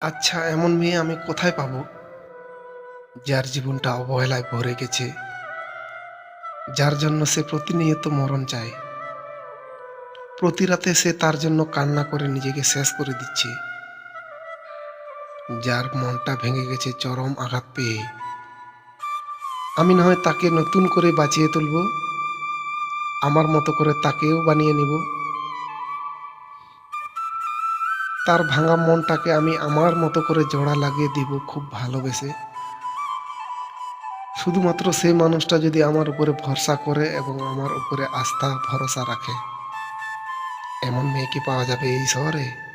আচ্ছা এমন মেয়ে আমি কোথায় পাবো? যার জীবনটা অবহেলায় ভরে গেছে। যার জন্য সে প্রতিনিয়ত মরণ চায়। প্রতি রাতে সে তার জন্য কান্না করে নিজেকে শেষ করে দিচ্ছে। যার মনটা ভেঙে গেছে চরম আঘাত পেয়ে। আমি না হয় তাকে নতুন করে বাঁচিয়ে তুলব? আমার মতো করে তাকেও বানিয়ে নিব? তার ভাঙা মনটাকে আমি আমার মতো করে জোড়া লাগিয়ে দিব খুব ভালোবেসে। শুধুমাত্র সেই মানুষটা যদি আমার উপরে ভরসা করে এবং আমার উপরে আস্থা, ভরসা রাখে। এমন মেয়ে কি পাওয়া যাবে এই শহরে?